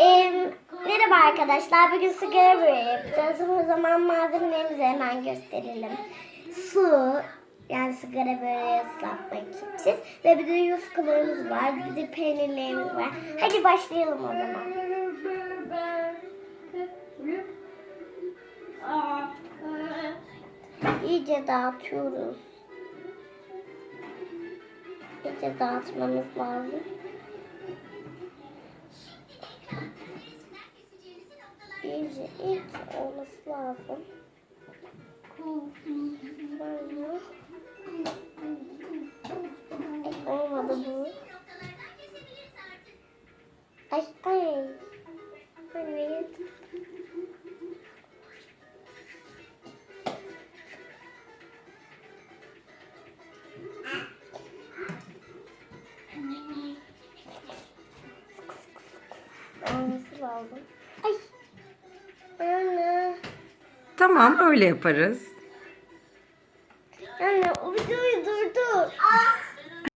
Ee, merhaba arkadaşlar. Bugün sigara böreği yapacağız. O zaman malzemelerimizi hemen gösterelim. Su, yani sigara böreği ıslatmak için. Ve bir de yufkalarımız var. Bir de peynirlerimiz var. Hadi başlayalım o zaman. İyice dağıtıyoruz. İyice dağıtmamız lazım. İyice ilk olması lazım. Böyle. Ay, olmadı bu. Ay ay. Evet. Olması lazım. Ay. Tamam öyle yaparız. Anne videoyu durdur.